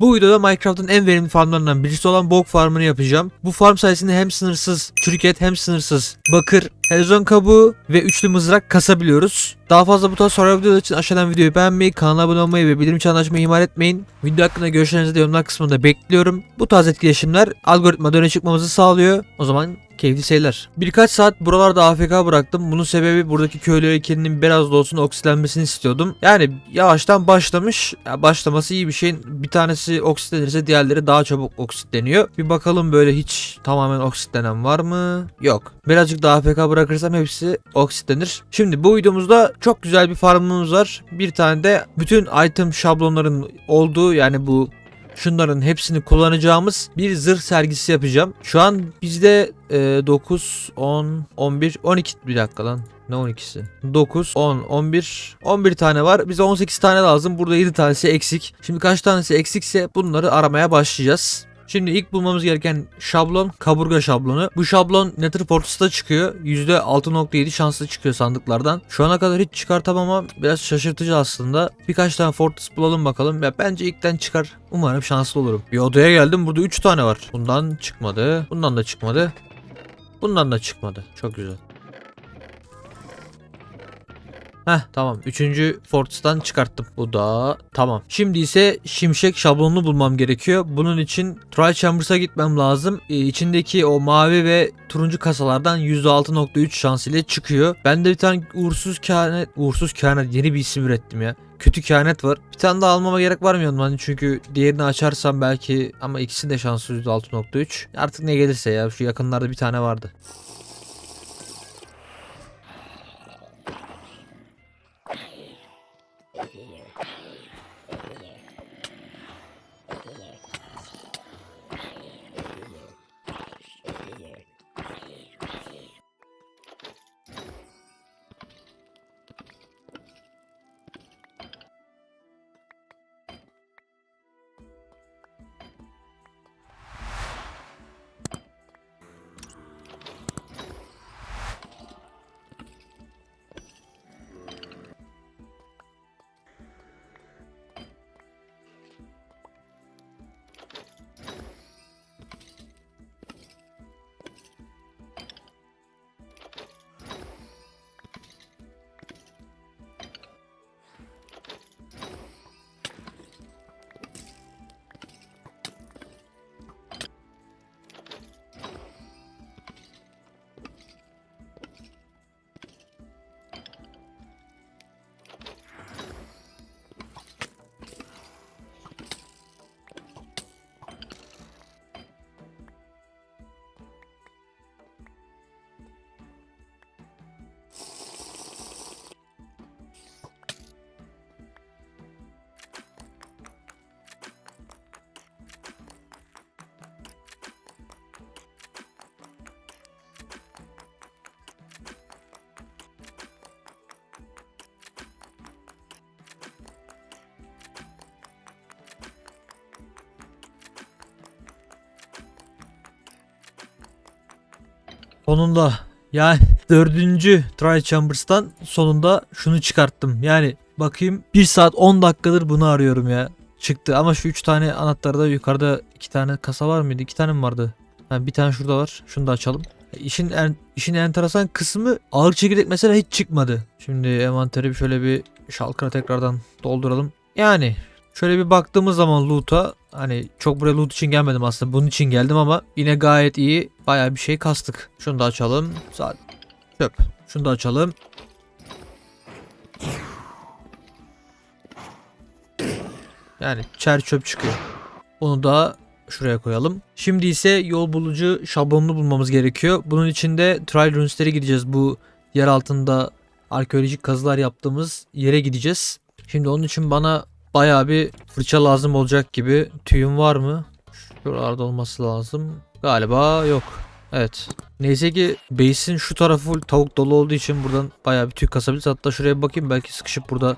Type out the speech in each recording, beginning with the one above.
Bu videoda Minecraft'ın en verimli farmlarından birisi olan Bog Farm'ını yapacağım. Bu farm sayesinde hem sınırsız çürük hem sınırsız bakır, helezon kabuğu ve üçlü mızrak kasabiliyoruz. Daha fazla bu tarz soru videolar için aşağıdan videoyu beğenmeyi, kanala abone olmayı ve bildirim çanını ihmal etmeyin. Video hakkında görüşlerinizi de yorumlar kısmında bekliyorum. Bu tarz etkileşimler algoritmada öne çıkmamızı sağlıyor. O zaman keyifli seyirler. Birkaç saat buralarda AFK bıraktım. Bunun sebebi buradaki köylü heykelinin biraz da olsun oksitlenmesini istiyordum. Yani yavaştan başlamış. Ya başlaması iyi bir şeyin. Bir tanesi oksitlenirse diğerleri daha çabuk oksitleniyor. Bir bakalım böyle hiç tamamen oksitlenen var mı? Yok. Birazcık daha AFK bırakırsam hepsi oksitlenir. Şimdi bu videomuzda çok güzel bir farmımız var. Bir tane de bütün item şablonların olduğu yani bu şunların hepsini kullanacağımız bir zırh sergisi yapacağım. Şu an bizde e, 9, 10, 11, 12 bir dakika lan. Ne 12'si? 9, 10, 11, 11 tane var. Bize 18 tane lazım. Burada 7 tanesi eksik. Şimdi kaç tanesi eksikse bunları aramaya başlayacağız. Şimdi ilk bulmamız gereken şablon kaburga şablonu. Bu şablon Nether Fortress'ta çıkıyor. %6.7 şanslı çıkıyor sandıklardan. Şu ana kadar hiç çıkartamam biraz şaşırtıcı aslında. Birkaç tane Fortress bulalım bakalım. Ya bence ilkten çıkar. Umarım şanslı olurum. Bir odaya geldim. Burada 3 tane var. Bundan çıkmadı. Bundan da çıkmadı. Bundan da çıkmadı. Çok güzel. Heh tamam. Üçüncü Fortress'tan çıkarttım. Bu da tamam. Şimdi ise şimşek şablonunu bulmam gerekiyor. Bunun için Trial Chambers'a gitmem lazım. Ee, içindeki o mavi ve turuncu kasalardan %6.3 şans ile çıkıyor. Bende bir tane uğursuz kehanet, uğursuz kehanet yeni bir isim ürettim ya. Kötü kehanet var. Bir tane daha almama gerek var mı? Hani çünkü diğerini açarsam belki ama ikisinin de şansı %6.3. Artık ne gelirse ya. Şu yakınlarda bir tane vardı. Sonunda yani dördüncü Trial Chambers'tan sonunda şunu çıkarttım. Yani bakayım 1 saat 10 dakikadır bunu arıyorum ya. Çıktı ama şu 3 tane anahtarda yukarıda 2 tane kasa var mıydı? 2 tane mi vardı? Ha, bir tane şurada var. Şunu da açalım. İşin en, işin enteresan kısmı ağır çekirdek mesela hiç çıkmadı. Şimdi envanteri şöyle bir şalkıra tekrardan dolduralım. Yani şöyle bir baktığımız zaman loot'a hani çok buraya loot için gelmedim aslında bunun için geldim ama yine gayet iyi bayağı bir şey kastık. Şunu da açalım. Saat çöp. Şunu da açalım. Yani çer çöp çıkıyor. Onu da şuraya koyalım. Şimdi ise yol bulucu şablonunu bulmamız gerekiyor. Bunun için de Trial Runes'lere gideceğiz. Bu yer altında arkeolojik kazılar yaptığımız yere gideceğiz. Şimdi onun için bana bayağı bir fırça lazım olacak gibi. Tüyüm var mı? Şuralarda olması lazım. Galiba yok. Evet. Neyse ki base'in şu tarafı tavuk dolu olduğu için buradan bayağı bir tüy kasabiliriz. Hatta şuraya bakayım belki sıkışıp burada.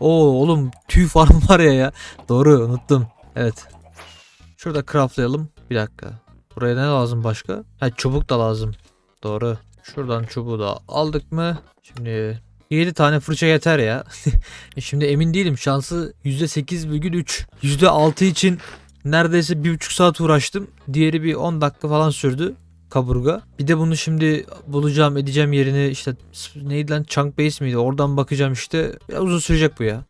Oo oğlum tüy farm var ya ya. Doğru unuttum. Evet. Şurada craftlayalım. Bir dakika. Buraya ne lazım başka? Ha çubuk da lazım. Doğru. Şuradan çubuğu da aldık mı? Şimdi 7 tane fırça yeter ya. E Şimdi emin değilim. Şansı %8,3. %6 için neredeyse 1,5 saat uğraştım. Diğeri bir 10 dakika falan sürdü kaburga. Bir de bunu şimdi bulacağım edeceğim yerini işte neydi lan Chunk Base miydi? Oradan bakacağım işte. Biraz uzun sürecek bu ya.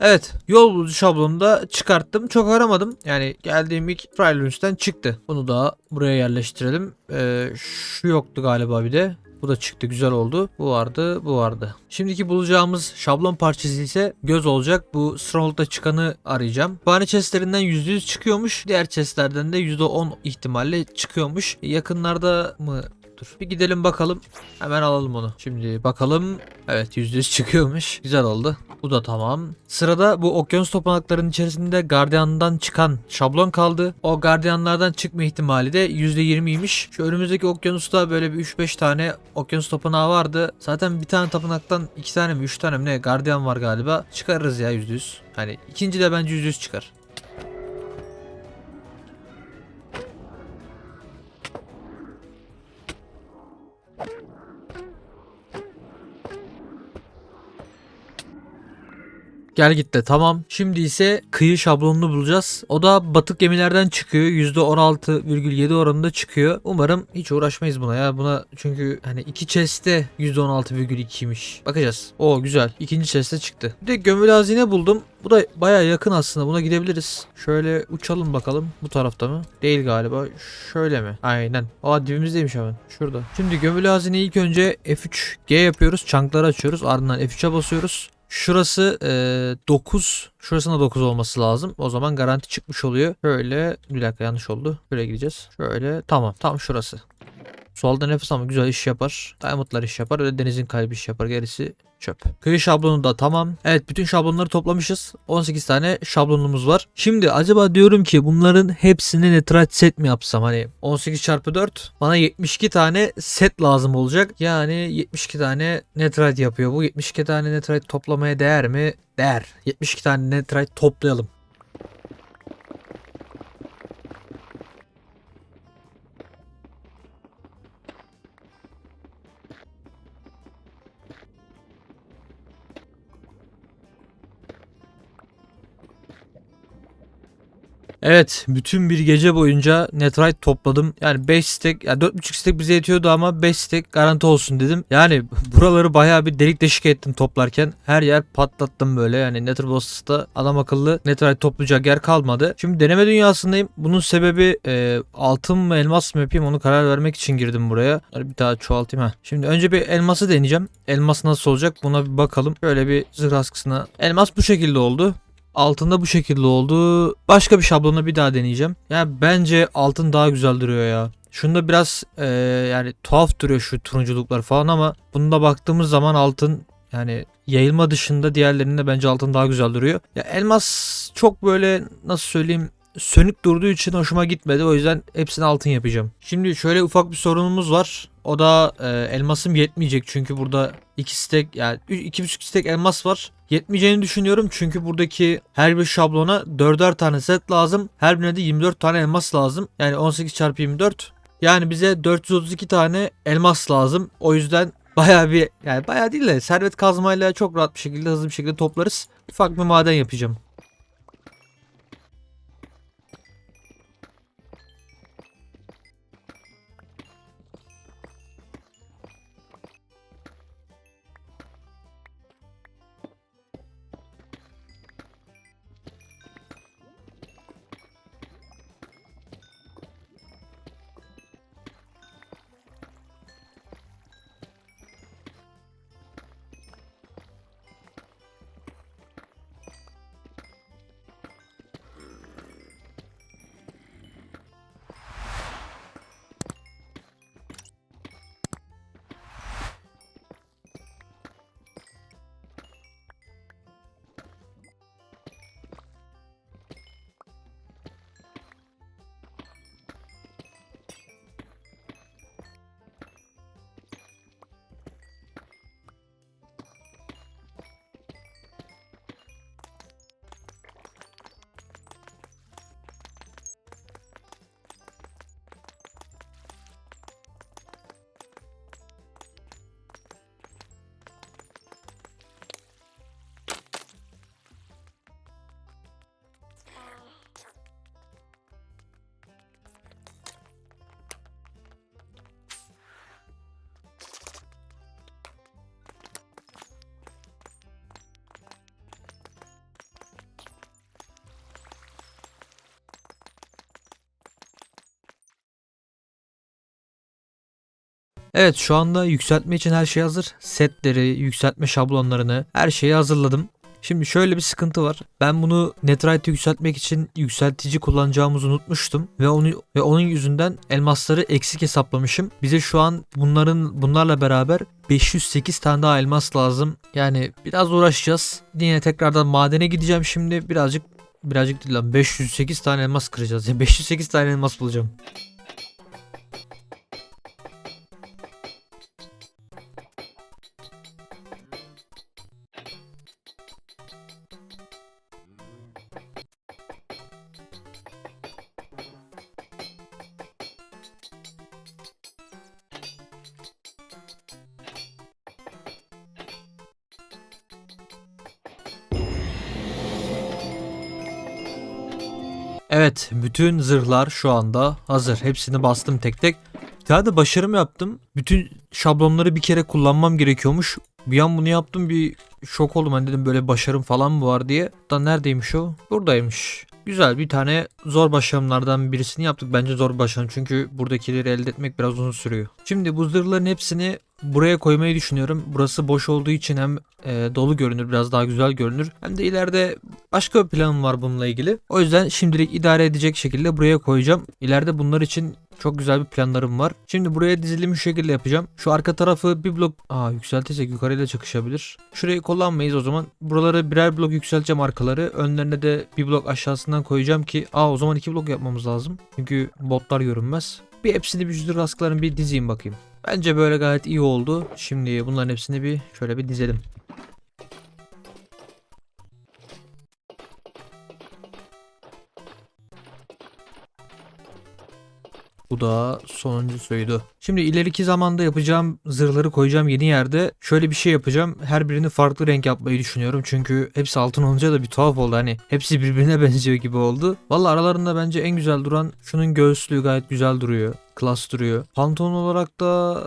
Evet yol bulucu şablonunu da çıkarttım. Çok aramadım. Yani geldiğim ilk Fryluns'ten çıktı. Bunu da buraya yerleştirelim. Ee, şu yoktu galiba bir de. Bu da çıktı güzel oldu. Bu vardı bu vardı. Şimdiki bulacağımız şablon parçası ise göz olacak. Bu Stronghold'da çıkanı arayacağım. Kütüphane chestlerinden %100 çıkıyormuş. Diğer chestlerden de %10 ihtimalle çıkıyormuş. Yakınlarda mı Dur bir gidelim bakalım. Hemen alalım onu. Şimdi bakalım. Evet %100 çıkıyormuş. Güzel oldu. Bu da tamam. Sırada bu okyanus tapınaklarının içerisinde gardiyandan çıkan şablon kaldı. O gardiyanlardan çıkma ihtimali de %20'ymiş. Şu önümüzdeki okyanusta böyle bir 3-5 tane okyanus tapınağı vardı. Zaten bir tane tapınaktan 2 tane mi 3 tane mi ne gardiyan var galiba. Çıkarırız ya %100. Hani ikinci de bence %100 çıkar. Gel git de tamam. Şimdi ise kıyı şablonunu bulacağız. O da batık gemilerden çıkıyor. %16,7 oranında çıkıyor. Umarım hiç uğraşmayız buna ya. Buna çünkü hani iki chest'te %16,2'ymiş. Bakacağız. O güzel. İkinci chest'te çıktı. Bir de gömülü hazine buldum. Bu da baya yakın aslında. Buna gidebiliriz. Şöyle uçalım bakalım. Bu tarafta mı? Değil galiba. Şöyle mi? Aynen. Aa dibimizdeymiş hemen. Şurada. Şimdi gömülü hazineyi ilk önce F3G yapıyoruz. Çankları açıyoruz. Ardından F3'e basıyoruz. Şurası e, 9. Şurasında 9 olması lazım. O zaman garanti çıkmış oluyor. Şöyle bir dakika yanlış oldu. Böyle gideceğiz. Şöyle tamam. Tam şurası. Solda nefes ama güzel iş yapar. Diamondlar iş yapar. Öyle denizin kalbi iş yapar. Gerisi çöp. Kıyı şablonu da tamam. Evet bütün şablonları toplamışız. 18 tane şablonumuz var. Şimdi acaba diyorum ki bunların hepsini netrite set mi yapsam? Hani 18 çarpı 4 bana 72 tane set lazım olacak. Yani 72 tane netrite yapıyor. Bu 72 tane netrite toplamaya değer mi? Değer. 72 tane netrite toplayalım. Evet, bütün bir gece boyunca netrite topladım. Yani 5 stack, yani 4.5 stack bize yetiyordu ama 5 stack garanti olsun dedim. Yani buraları bayağı bir delik deşik ettim toplarken. Her yer patlattım böyle. Yani Nether Boss'ta adam akıllı netrite toplayacak yer kalmadı. Şimdi deneme dünyasındayım. Bunun sebebi e, altın mı elmas mı yapayım onu karar vermek için girdim buraya. Bir daha çoğaltayım ha. Şimdi önce bir elması deneyeceğim. Elmas nasıl olacak buna bir bakalım. Şöyle bir zırh askısına. Elmas bu şekilde oldu. Altında bu şekilde oldu. Başka bir şablonu bir daha deneyeceğim. Ya bence altın daha güzel duruyor ya. Şunda biraz eee, yani tuhaf duruyor şu turunculuklar falan ama bunda baktığımız zaman altın yani yayılma dışında diğerlerinde bence altın daha güzel duruyor. Ya elmas çok böyle nasıl söyleyeyim sönük durduğu için hoşuma gitmedi. O yüzden hepsini altın yapacağım. Şimdi şöyle ufak bir sorunumuz var. O da e, elmasım yetmeyecek çünkü burada 2 stek yani 2,5 stek elmas var. Yetmeyeceğini düşünüyorum çünkü buradaki her bir şablona 4'er tane set lazım. Her birine de 24 tane elmas lazım. Yani 18 çarpı 24. Yani bize 432 tane elmas lazım. O yüzden bayağı bir yani bayağı değil de servet kazmayla çok rahat bir şekilde hızlı bir şekilde toplarız. Ufak bir maden yapacağım. Evet şu anda yükseltme için her şey hazır. Setleri, yükseltme şablonlarını her şeyi hazırladım. Şimdi şöyle bir sıkıntı var. Ben bunu Netherite yükseltmek için yükseltici kullanacağımızı unutmuştum ve onu ve onun yüzünden elmasları eksik hesaplamışım. Bize şu an bunların bunlarla beraber 508 tane daha elmas lazım. Yani biraz uğraşacağız. Yine tekrardan madene gideceğim şimdi. Birazcık birazcık değil lan 508 tane elmas kıracağız. Yani 508 tane elmas bulacağım. Bütün zırhlar şu anda hazır. Hepsini bastım tek tek. Bir tane de başarım yaptım. Bütün şablonları bir kere kullanmam gerekiyormuş. Bir an bunu yaptım bir şok oldum. Hani dedim böyle başarım falan mı var diye. Da neredeymiş o? Buradaymış. Güzel bir tane zor başarımlardan birisini yaptık. Bence zor başarım çünkü buradakileri elde etmek biraz uzun sürüyor. Şimdi bu zırhların hepsini buraya koymayı düşünüyorum. Burası boş olduğu için hem e, dolu görünür, biraz daha güzel görünür. Hem de ileride başka bir planım var bununla ilgili. O yüzden şimdilik idare edecek şekilde buraya koyacağım. İleride bunlar için çok güzel bir planlarım var. Şimdi buraya dizilimi şu şekilde yapacağım. Şu arka tarafı bir blok Aa yükseltirsek yukarıya da çıkışabilir. Şurayı kullanmayız o zaman. Buraları birer blok yükselteceğim arkaları. Önlerine de bir blok aşağısından koyacağım ki aa o zaman iki blok yapmamız lazım. Çünkü botlar görünmez. Bir hepsini bir cüzdür rasklarını bir dizeyim bakayım. Bence böyle gayet iyi oldu. Şimdi bunların hepsini bir şöyle bir dizelim. Bu da sonuncusuydu. Şimdi ileriki zamanda yapacağım zırhları koyacağım yeni yerde. Şöyle bir şey yapacağım. Her birini farklı renk yapmayı düşünüyorum. Çünkü hepsi altın olunca da bir tuhaf oldu. Hani hepsi birbirine benziyor gibi oldu. Valla aralarında bence en güzel duran şunun göğüslüğü gayet güzel duruyor. Klas duruyor. Pantolon olarak da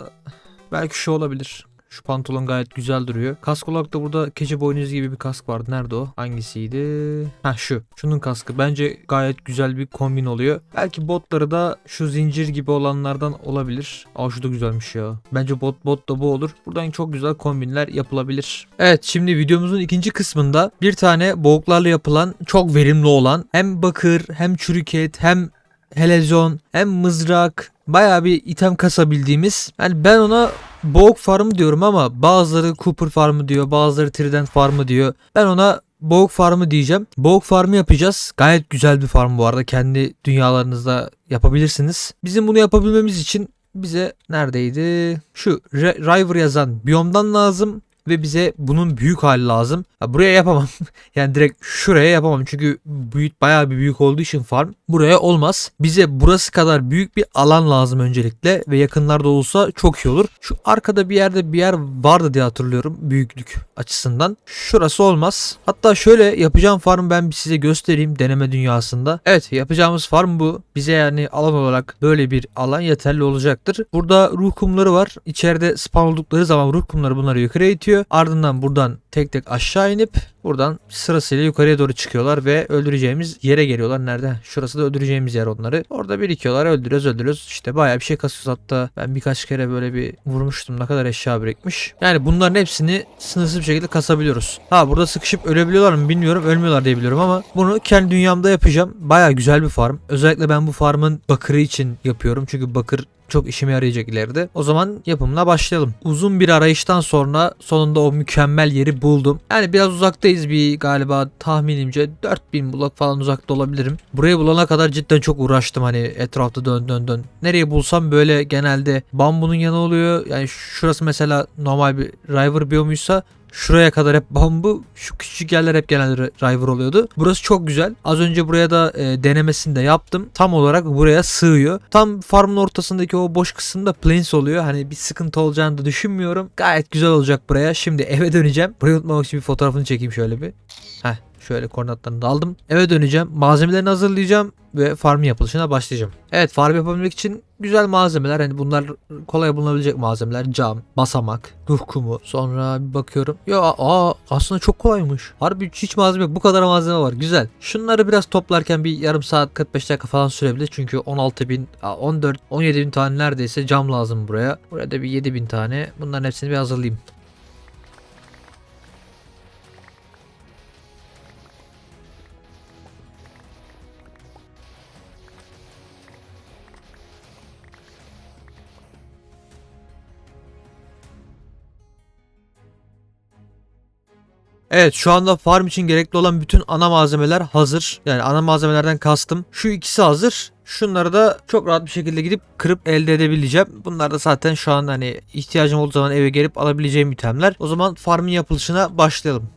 belki şu olabilir. Şu pantolon gayet güzel duruyor. Kask olarak da burada keçi boynuzu gibi bir kask vardı. Nerede o? Hangisiydi? Ha şu. Şunun kaskı. Bence gayet güzel bir kombin oluyor. Belki botları da şu zincir gibi olanlardan olabilir. Aa şu da güzelmiş ya. Bence bot bot da bu olur. Buradan çok güzel kombinler yapılabilir. Evet şimdi videomuzun ikinci kısmında bir tane boğuklarla yapılan çok verimli olan hem bakır hem çürük et hem helezon hem mızrak bayağı bir item kasabildiğimiz yani ben ona Boğuk farmı diyorum ama bazıları Cooper farmı diyor bazıları Trident farmı diyor ben ona Boğuk farmı diyeceğim. Boğuk farmı yapacağız. Gayet güzel bir farm bu arada. Kendi dünyalarınızda yapabilirsiniz. Bizim bunu yapabilmemiz için bize neredeydi? Şu River yazan biyomdan lazım ve bize bunun büyük hali lazım. Ya buraya yapamam. yani direkt şuraya yapamam. Çünkü büyük bayağı bir büyük olduğu için farm buraya olmaz. Bize burası kadar büyük bir alan lazım öncelikle ve yakınlarda olsa çok iyi olur. Şu arkada bir yerde bir yer vardı diye hatırlıyorum büyüklük açısından. Şurası olmaz. Hatta şöyle yapacağım farm ben size göstereyim deneme dünyasında. Evet yapacağımız farm bu. Bize yani alan olarak böyle bir alan yeterli olacaktır. Burada ruh kumları var. İçeride spawn oldukları zaman ruh kumları bunları yukarıya itiyor. Ardından buradan tek tek aşağı inip buradan sırasıyla yukarıya doğru çıkıyorlar ve öldüreceğimiz yere geliyorlar. Nerede? Şurası da öldüreceğimiz yer onları. Orada birikiyorlar öldürüyoruz öldürüyoruz. İşte bayağı bir şey kasıyoruz hatta ben birkaç kere böyle bir vurmuştum ne kadar eşya birikmiş. Yani bunların hepsini sınırsız bir şekilde kasabiliyoruz. Ha burada sıkışıp ölebiliyorlar mı bilmiyorum. Ölmüyorlar diye biliyorum ama bunu kendi dünyamda yapacağım. Bayağı güzel bir farm. Özellikle ben bu farmın bakırı için yapıyorum. Çünkü bakır çok işime yarayacak ileride. O zaman yapımına başlayalım. Uzun bir arayıştan sonra sonunda o mükemmel yeri buldum. Yani biraz uzaktayız bir galiba tahminimce 4000 blok falan uzakta olabilirim. Burayı bulana kadar cidden çok uğraştım hani etrafta dön dön dön. Nereye bulsam böyle genelde bambunun yanı oluyor. Yani şurası mesela normal bir river biyomuysa Şuraya kadar hep bambu. Şu küçük yerler hep genelde river oluyordu. Burası çok güzel. Az önce buraya da e, denemesini de yaptım. Tam olarak buraya sığıyor. Tam farmın ortasındaki o boş kısımda plains oluyor. Hani bir sıkıntı olacağını da düşünmüyorum. Gayet güzel olacak buraya. Şimdi eve döneceğim. Burayı unutmamak için bir fotoğrafını çekeyim şöyle bir. Heh Şöyle koordinatlarını da aldım. Eve döneceğim. Malzemelerini hazırlayacağım ve farm yapılışına başlayacağım. Evet farm yapabilmek için güzel malzemeler. Hani bunlar kolay bulunabilecek malzemeler. Cam, basamak, ruh kumu. Sonra bir bakıyorum. Ya aa aslında çok kolaymış. Harbi hiç malzeme yok. Bu kadar malzeme var. Güzel. Şunları biraz toplarken bir yarım saat 45 dakika falan sürebilir. Çünkü 16 bin, 14, 17 bin tane neredeyse cam lazım buraya. Buraya da bir 7 bin tane. Bunların hepsini bir hazırlayayım. Evet şu anda farm için gerekli olan bütün ana malzemeler hazır. Yani ana malzemelerden kastım. Şu ikisi hazır. Şunları da çok rahat bir şekilde gidip kırıp elde edebileceğim. Bunlar da zaten şu an hani ihtiyacım olduğu zaman eve gelip alabileceğim itemler. O zaman farmın yapılışına başlayalım.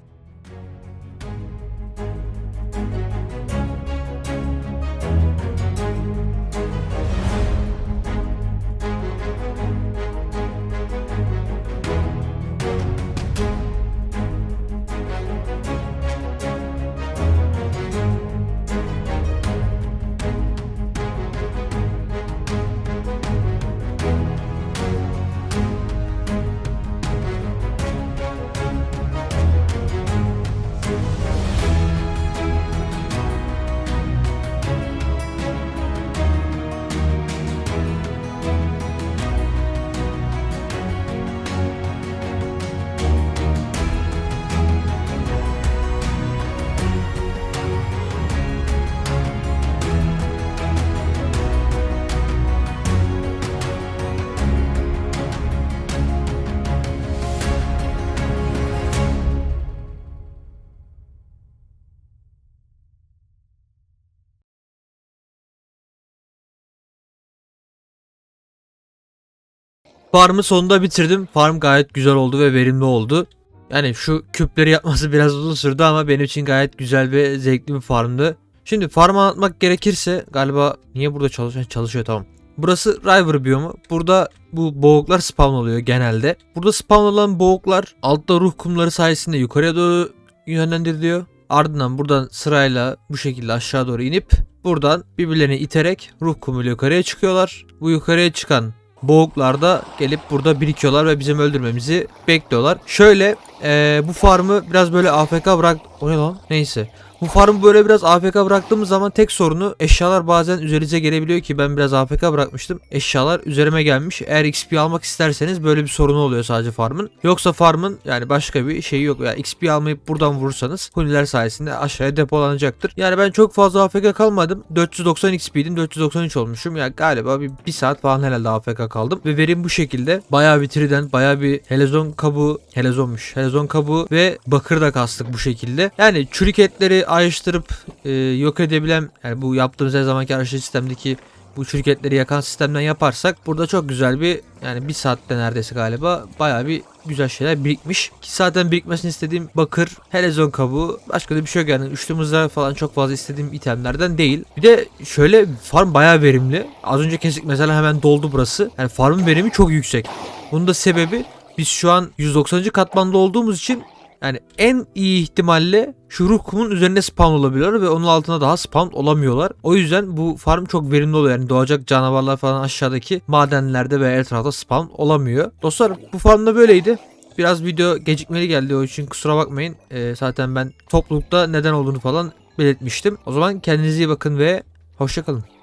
Farmı sonunda bitirdim. Farm gayet güzel oldu ve verimli oldu. Yani şu küpleri yapması biraz uzun sürdü ama benim için gayet güzel ve zevkli bir farmdı. Şimdi farmı anlatmak gerekirse galiba niye burada çalışıyor? Çalışıyor tamam. Burası River biyomu. Burada bu boğuklar spawn oluyor genelde. Burada spawn olan boğuklar altta ruh kumları sayesinde yukarıya doğru yönlendiriliyor. Ardından buradan sırayla bu şekilde aşağı doğru inip buradan birbirlerini iterek ruh kumuyla yukarıya çıkıyorlar. Bu yukarıya çıkan boğuklar da gelip burada birikiyorlar ve bizim öldürmemizi bekliyorlar. Şöyle eee, bu farmı biraz böyle AFK bırak... O ne lan? Neyse. Bu farmı böyle biraz AFK bıraktığımız zaman tek sorunu eşyalar bazen üzerinize gelebiliyor ki ben biraz AFK bırakmıştım. Eşyalar üzerime gelmiş. Eğer XP almak isterseniz böyle bir sorunu oluyor sadece farmın. Yoksa farmın yani başka bir şeyi yok. Yani XP almayıp buradan vurursanız huniler sayesinde aşağıya depolanacaktır. Yani ben çok fazla AFK kalmadım. 490 XP'dim 493 olmuşum. Ya galiba bir, bir saat falan herhalde AFK kaldım. Ve verim bu şekilde. Bayağı bir triden, bayağı bir helezon kabuğu, helezonmuş. Helezon kabuğu ve bakır da kastık bu şekilde. Yani çürük etleri ayrıştırıp e, yok edebilen yani bu yaptığımız her zamanki araçlı sistemdeki bu çürük etleri yakan sistemden yaparsak burada çok güzel bir yani bir saatte neredeyse galiba bayağı bir güzel şeyler birikmiş. Ki zaten birikmesini istediğim bakır, helezon kabuğu başka da bir şey yok yani üçlü mızrağı falan çok fazla istediğim itemlerden değil. Bir de şöyle farm bayağı verimli. Az önce kesik mesela hemen doldu burası. Yani farmın verimi çok yüksek. Bunun da sebebi biz şu an 190. katmanda olduğumuz için yani en iyi ihtimalle şu ruh kumun üzerine spawn olabiliyorlar ve onun altına daha spawn olamıyorlar. O yüzden bu farm çok verimli oluyor. Yani doğacak canavarlar falan aşağıdaki madenlerde ve etrafta spawn olamıyor. Dostlar bu farmda böyleydi. Biraz video gecikmeli geldi o için kusura bakmayın. Ee, zaten ben toplulukta neden olduğunu falan belirtmiştim. O zaman kendinize iyi bakın ve hoşçakalın.